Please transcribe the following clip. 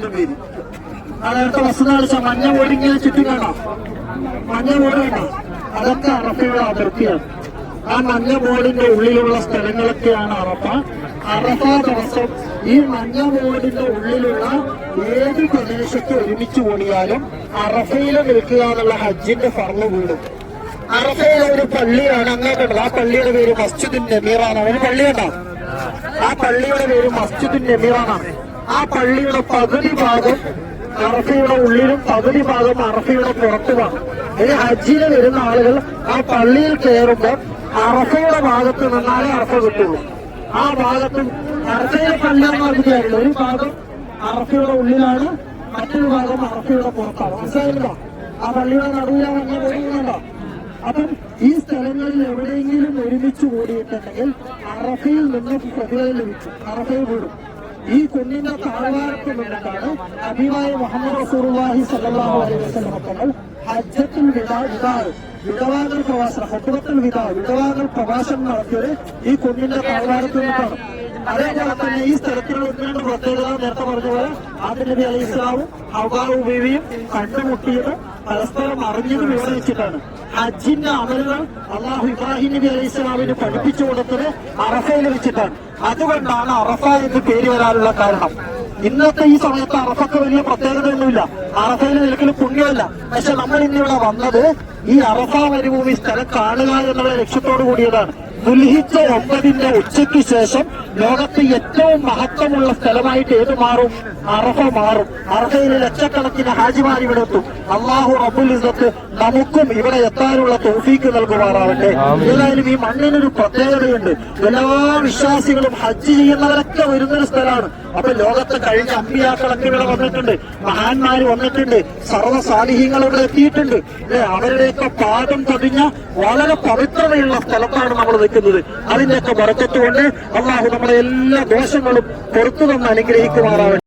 പേര് വസ്തുത കളിച്ച മഞ്ഞ ഓടിങ്ങനെ ചുറ്റും കാണാം മഞ്ഞ ബോർഡ് കണ്ടോ? അതൊക്കെ അറഫയുടെ അതിർത്തിയാണ്. ആ മഞ്ഞ ബോർഡിന്റെ ഉള്ളിലുള്ള സ്ഥലങ്ങളൊക്കെയാണ് അറഫ. അറഫ ദിവസം ഈ മഞ്ഞ ബോർഡിന്റെ ഉള്ളിലുള്ള ഏത് പ്രദേശത്ത് ഒരുമിച്ച് ഓടിയാലും അറഫയിൽ നിൽക്കുക എന്നുള്ള ഹജ്ജിന്റെ ഫർൾ വീടും. അറഫയിലെ ഒരു പള്ളിയാണ്. അങ്ങോട്ടുള്ളത് ആ പള്ളിയുടെ പേര് മസ്ജിദുൻ നമീറാണ്. ഒരു പള്ളിയുണ്ടോ? ആ പള്ളിയുടെ പേര് മസ്ജിദുൻ നമീറാണ്. ആ പള്ളിയുടെ പകുതി ഭാഗം അറഫയുടെ ഉള്ളിലും പകുതി ഭാഗം അറഫയുടെ പുറത്തുമാണ്. ഈ ഹജ്ജിന് വരുന്ന ആളുകൾ ആ പള്ളിയിൽ കയറുമ്പോൾ അറഫയുടെ ഭാഗത്ത് നിന്നാലേ അറഫ കിട്ടുള്ളൂ. ആ ഭാഗത്ത് അറഫയിലെ പള്ളിയാണ് ഒരു ഭാഗം അറഫയുടെ ഉള്ളിലാണ് മറ്റൊരു ഭാഗം അറഫയുടെ പുറത്താണ്. മനസ്സിലായില്ല? ആ പള്ളിയുടെ നടുവിലാണ് അങ്ങനെ അപ്പം ഈ സ്ഥലങ്ങളിൽ എവിടെയെങ്കിലും ഒരുമിച്ച് കൂടിയിട്ടുണ്ടെങ്കിൽ അറഫയിൽ നിന്ന് പ്രതികളിൽ ലഭിച്ചു അറഫയിൽ വീടും ഈ കുഞ്ഞിന്റെ താഴ്വാരത്തിൽ നിന്നിട്ടാണ് അഭിമായ മുഹമ്മദ് റസൂറുല്ലാഹി സല്ലല്ലാഹു അലൈഹി വസല്ലം തങ്ങൾ ഹജ്ജത്തുൽ വിദാ വിദാ വിധവാകൾ പ്രവാസം ഹക്കുറത്തിൽ വിദാ വിധവാകൾ പ്രവാസം നടത്തിയത് ഈ കുഞ്ഞിന്റെ താഴ്വാരത്തിൽ നിന്നിട്ടാണ് അതേപോലെ തന്നെ ഈ സ്ഥലത്തിനുള്ള ഒന്നുകൊണ്ട് പ്രത്യേകത നേരത്തെ പറഞ്ഞ പോലെ ആദ്യ നബി അലൈഹി ഇസ്ലാമും ഹവാവും ബീവിയും കണ്ടുമുട്ടിയത് പരസ്പരം അറിഞ്ഞത് വിവരിച്ചിട്ടാണ് ഹജ്ജിന്റെ അമലുകൾ അള്ളാഹു ഇബ്രാഹിം നബി അലൈഹി ഇസ്ലാമിന് പഠിപ്പിച്ചു കൊടുത്തത് അറഫയിൽ വെച്ചിട്ടാണ്. അതുകൊണ്ടാണ് അറഫ എന്ന് പേര് വരാനുള്ള കാരണം. ഇന്നത്തെ ഈ സമയത്ത് അറഫക്ക് വലിയ പ്രത്യേകതയൊന്നുമില്ല. അറഫയിൽ നിൽക്കൽ പുണ്യമല്ല. പക്ഷെ നമ്മൾ ഇന്നിവിടെ വന്നത് ഈ അറഫ മരുഭൂമി സ്ഥലം കാണുക എന്നുള്ള ലക്ഷ്യത്തോടു കൂടിയതാണ്. ദുൽഹിജ ഒമ്പതിന്റെ ഉച്ചയ്ക്ക് ശേഷം ലോകത്ത് ഏറ്റവും മഹത്വമുള്ള സ്ഥലമായിട്ട് ഏത് മാറും? അർഹ മാറും. അർഹയിൽ ലക്ഷക്കണക്കിന് ഹാജിമാർ ഇവിടെ എത്തും. അള്ളാഹു റബുൽ ഇസത്ത് നമുക്കും ഇവിടെ എത്താനുള്ള തോഫീക്ക് നൽകുമാറാവട്ടെ. ഏതായാലും ഈ മണ്ണിനൊരു പ്രത്യേകതയുണ്ട്. എല്ലാ വിശ്വാസികളും ഹജ്ജ് ചെയ്യുന്നവരൊക്കെ വരുന്നൊരു സ്ഥലമാണ്. അപ്പൊ ലോകത്ത് കഴിഞ്ഞ അമ്പിയാക്കളൊക്കെ ഇവിടെ വന്നിട്ടുണ്ട്. മഹാന്മാര് വന്നിട്ടുണ്ട്. സർവസാലിഹ്യങ്ങൾ ഇവിടെ എത്തിയിട്ടുണ്ട്. അവരുടെയൊക്കെ പാദം പതിഞ്ഞ വളരെ പവിത്രതയുള്ള സ്ഥലത്താണ് നമ്മൾ നിൽക്കുന്നത്. അതിന്റെയൊക്കെ വറക്കത്തുകൊണ്ട് അള്ളാഹു നമ്മുടെ എല്ലാ ദോഷങ്ങളും പുറത്തു നിന്ന് അനുഗ്രഹിക്കുമാറാവട്ടെ.